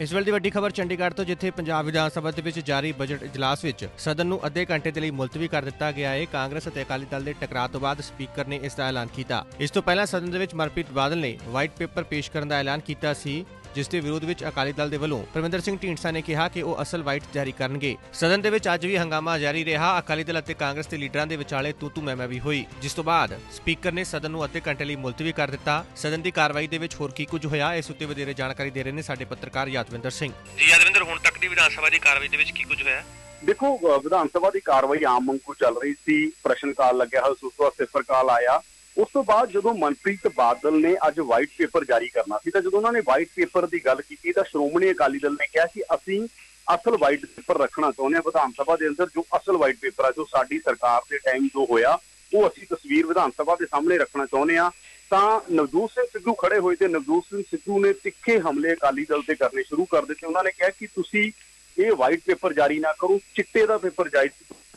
ਇਸ ਵੇਲੇ ਦੀ ਵੱਡੀ ਖਬਰ ਚੰਡੀਗੜ੍ਹ ਤੋਂ, ਜਿੱਥੇ ਪੰਜਾਬ ਵਿਧਾਨ ਸਭਾ ਦੇ ਵਿੱਚ ਜਾਰੀ ਬਜਟ ਇਜਲਾਸ ਵਿੱਚ ਸਦਨ ਨੂੰ ਅੱਧੇ ਘੰਟੇ ਦੇ ਲਈ ਮੁਲਤਵੀ ਕਰ ਦਿੱਤਾ ਗਿਆ ਹੈ। ਕਾਂਗਰਸ ਅਤੇ ਅਕਾਲੀ ਦਲ ਦੇ ਟਕਰਾਅ ਤੋਂ ਬਾਅਦ ਸਪੀਕਰ ਨੇ ਇਸ ਦਾ ਐਲਾਨ ਕੀਤਾ। ਇਸ ਤੋਂ ਪਹਿਲਾਂ ਸਦਨ ਦੇ ਵਿੱਚ ਮਨਪ੍ਰੀਤ ਬਾਦਲ ਨੇ ਵਾਈਟ ਪੇਪਰ ਪੇਸ਼ ਕਰਨ ਦਾ ਐਲਾਨ ਕੀਤਾ ਸੀ। ਜਿਸ ਦੇ ਵਿਰੋਧ ਵਿੱਚ ਅਕਾਲੀ ਦਲ ਦੇ ਵੱਲੋਂ ਪਰਮਿੰਦਰ ਸਿੰਘ ਢੀਂਡਸਾ ਨੇ ਕਿਹਾ ਕਿ ਉਹ ਅਸਲ ਵਾਈਟ ਜਾਰੀ ਕਰਨਗੇ। ਸਦਨ ਦੇ ਵਿੱਚ ਅੱਜ ਵੀ ਹੰਗਾਮਾ ਜਾਰੀ ਰਿਹਾ। ਅਕਾਲੀ ਦਲ ਅਤੇ ਕਾਂਗਰਸ ਦੇ ਲੀਡਰਾਂ ਦੇ ਵਿਚਾਲੇ ਤੂ ਤੂ ਮੈਂ ਮੈਂ ਵੀ ਹੋਈ। ਜਿਸ ਤੋਂ ਬਾਅਦ ਸਪੀਕਰ ਨੇ ਸਦਨ ਨੂੰ ਅੱਧੇ ਘੰਟੇ ਲਈ ਮੁਲਤਵੀ ਕਰ ਦਿੱਤਾ। ਸਦਨ ਦੀ ਕਾਰਵਾਈ ਦੇ ਵਿੱਚ ਹੋਰ ਕੀ ਕੁਝ ਹੋਇਆ ਇਸ ਉੱਤੇ ਵਧੇਰੇ ਜਾਣਕਾਰੀ ਦੇ ਰਹੇ ਨੇ ਸਾਡੇ ਪੱਤਰਕਾਰ ਯਾਦਵਿੰਦਰ ਸਿੰਘ। ਜੀ ਯਾਦਵਿੰਦਰ ਹੁਣ ਤੱਕ ਦੀ ਵਿਧਾਨ ਸਭਾ ਦੀ ਕਾਰਵਾਈ ਦੇ ਵਿੱਚ ਕੀ ਕੁਝ ਹੋਇਆ? ਦੇਖੋ ਵਿਧਾਨ ਸਭਾ ਦੀ ਕਾਰਵਾਈ ਆਮ ਵਾਂਗੂ ਚੱਲ ਰਹੀ ਸੀ। ਪ੍ਰਸ਼ਨ ਕਾਲ ਲੱਗਿਆ ਉਸ ਤੋਂ ਬਾਅਦ ਸਿਫਰ ਕਾਲ ਆਇਆ। ਉਸ ਤੋਂ ਬਾਅਦ ਜਦੋਂ ਮਨਪ੍ਰੀਤ ਬਾਦਲ ਨੇ ਅੱਜ ਵਾਈਟ ਪੇਪਰ ਜਾਰੀ ਕਰਨਾ ਸੀ, ਤਾਂ ਜਦੋਂ ਉਹਨਾਂ ਨੇ ਵਾਈਟ ਪੇਪਰ ਦੀ ਗੱਲ ਕੀਤੀ, ਤਾਂ ਸ਼੍ਰੋਮਣੀ ਅਕਾਲੀ ਦਲ ਨੇ ਕਿਹਾ ਕਿ ਅਸੀਂ ਅਸਲ ਵਾਈਟ ਪੇਪਰ ਰੱਖਣਾ ਚਾਹੁੰਦੇ ਹਾਂ ਵਿਧਾਨ ਸਭਾ ਦੇ ਅੰਦਰ, ਜੋ ਅਸਲ ਵਾਈਟ ਪੇਪਰ ਆ, ਜੋ ਸਾਡੀ ਸਰਕਾਰ ਦੇ ਟਾਈਮ ਜੋ ਹੋਇਆ, ਉਹ ਅਸੀਂ ਤਸਵੀਰ ਵਿਧਾਨ ਸਭਾ ਦੇ ਸਾਹਮਣੇ ਰੱਖਣਾ ਚਾਹੁੰਦੇ ਹਾਂ। ਤਾਂ ਨਵਜੋਤ ਸਿੰਘ ਸਿੱਧੂ ਖੜੇ ਹੋਏ ਤੇ ਨਵਜੋਤ ਸਿੰਘ ਸਿੱਧੂ ਨੇ ਤਿੱਖੇ ਹਮਲੇ ਅਕਾਲੀ ਦਲ ਤੇ ਕਰਨੇ ਸ਼ੁਰੂ ਕਰ ਦਿੱਤੇ। ਉਹਨਾਂ ਨੇ ਕਿਹਾ ਕਿ ਤੁਸੀਂ ਇਹ ਵਾਈਟ ਪੇਪਰ ਜਾਰੀ ਨਾ ਕਰੋ, ਚਿੱਟੇ ਦਾ ਪੇਪਰ ਜਾਰੀ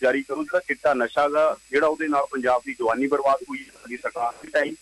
ਜਾਰੀ ਕਰੋ, ਜਿਹੜਾ ਚਿੱਟਾ ਨਸ਼ਾ ਦਾ ਜਿਹੜਾ ਉਹਦੇ ਨਾਲ ਪੰਜਾਬ ਦੀ ਜਵਾਨੀ ਬਰਬਾਦ ਹੋਈ ਸਾਡੀ ਸਰਕਾਰ ਦੇ ਟਾਈਮ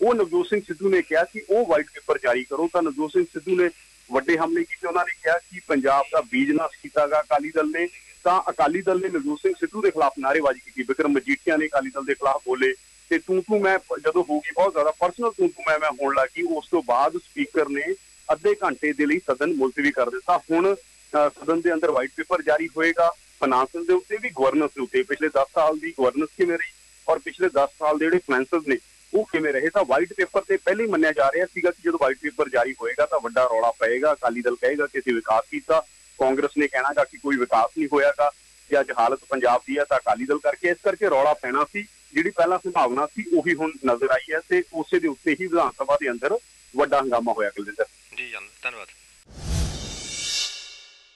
ਉਹ ਨਵਜੋਤ ਸਿੰਘ ਸਿੱਧੂ ਨੇ ਕਿਹਾ ਕਿ ਉਹ ਵਾਈਟ ਪੇਪਰ ਜਾਰੀ ਕਰੋ। ਤਾਂ ਨਵਜੋਤ ਸਿੰਘ ਸਿੱਧੂ ਨੇ ਵੱਡੇ ਹਮਲੇ ਕੀਤੇ, ਉਹਨਾਂ ਨੇ ਕਿਹਾ ਕਿ ਪੰਜਾਬ ਦਾ ਬੀਜ ਨਾਸ਼ ਕੀਤਾਗਾ ਅਕਾਲੀ ਦਲ ਨੇ। ਤਾਂ ਅਕਾਲੀ ਦਲ ਨੇ ਨਵਜੋਤ ਸਿੰਘ ਸਿੱਧੂ ਦੇ ਖਿਲਾਫ ਨਾਅਰੇਬਾਜ਼ੀ ਕੀਤੀ। ਵਿਕਰਮ ਮਜੀਠੀਆ ਨੇ ਅਕਾਲੀ ਦਲ ਦੇ ਖਿਲਾਫ ਬੋਲੇ। ਤੇ ਤੂੰ ਤੂੰ ਮੈਂ, ਜਦੋਂ ਹੋ ਗਈ ਬਹੁਤ ਜ਼ਿਆਦਾ ਪਰਸਨਲ ਤੂੰ ਤੂੰ ਮੈਂ ਮੈਂ ਹੋਣ ਲੱਗੀ ਉਸ ਤੋਂ ਬਾਅਦ ਸਪੀਕਰ ਨੇ ਅੱਧੇ ਘੰਟੇ ਦੇ ਲਈ ਸਦਨ ਮੁਲਤਵੀ ਕਰ ਦਿੱਤਾ। ਹੁਣ ਸਦਨ ਦੇ ਅੰਦਰ ਵਾਈਟ ਪੇਪਰ ਜਾਰੀ ਹੋਏਗਾ। ਫਾਈਨਾਂਸ ਦੇ ਉੱਤੇ ਵੀ ਗਵਰਨੈਂਸ ਦੇ ਉੱਤੇ, ਪਿਛਲੇ 10 ਸਾਲ ਦੀ ਗਵਰਨੈਂਸ ਕਿਵੇਂ ਰਹੀ ਔਰ ਪਿਛਲੇ 10 ਸਾਲ ਦੇ ਜਿਹੜੇ ਫਾਈਨਾਂਸਸ ਨੇ, ਉਹ ਕਿਵੇਂ ਰਹੇ? ਤਾਂ ਵਾਈਟ ਪੇਪਰ ਤੇ ਪਹਿਲੇ ਹੀ ਮੰਨਿਆ ਜਾ ਰਿਹਾ ਸੀਗਾ ਕਿ ਜਦੋਂ ਵਾਈਟ ਪੇਪਰ ਜਾਰੀ ਹੋਏਗਾ ਤਾਂ ਵੱਡਾ ਰੌਲਾ ਪਏਗਾ, ਅਕਾਲੀ ਦਲ ਕਹੇਗਾ ਕਿ ਅਸੀਂ ਵਿਕਾਸ ਕੀਤਾ, ਕਾਂਗਰਸ ਨੇ ਕਹਿਣਾਗਾ ਕਿ ਕੋਈ ਵਿਕਾਸ ਨਹੀਂ ਹੋਇਆਗਾ ਜੇ ਅੱਜ ਹਾਲਤ ਪੰਜਾਬ ਦੀ ਹੈ ਤਾਂ ਅਕਾਲੀ ਦਲ ਕਰਕੇ ਇਸ ਕਰਕੇ ਰੌਲਾ ਪੈਣਾ ਸੀ, ਜਿਹੜੀ ਪਹਿਲਾਂ ਸੰਭਾਵਨਾ ਸੀ ਉਹੀ ਹੁਣ ਨਜ਼ਰ ਆਈ ਹੈ ਤੇ ਉਸੇ ਦੇ ਉੱਤੇ ਹੀ ਵਿਧਾਨ ਸਭਾ ਦੇ ਅੰਦਰ ਵੱਡਾ ਹੰਗਾਮਾ ਹੋਇਆ, ਕੁਲਵਿੰਦਰ।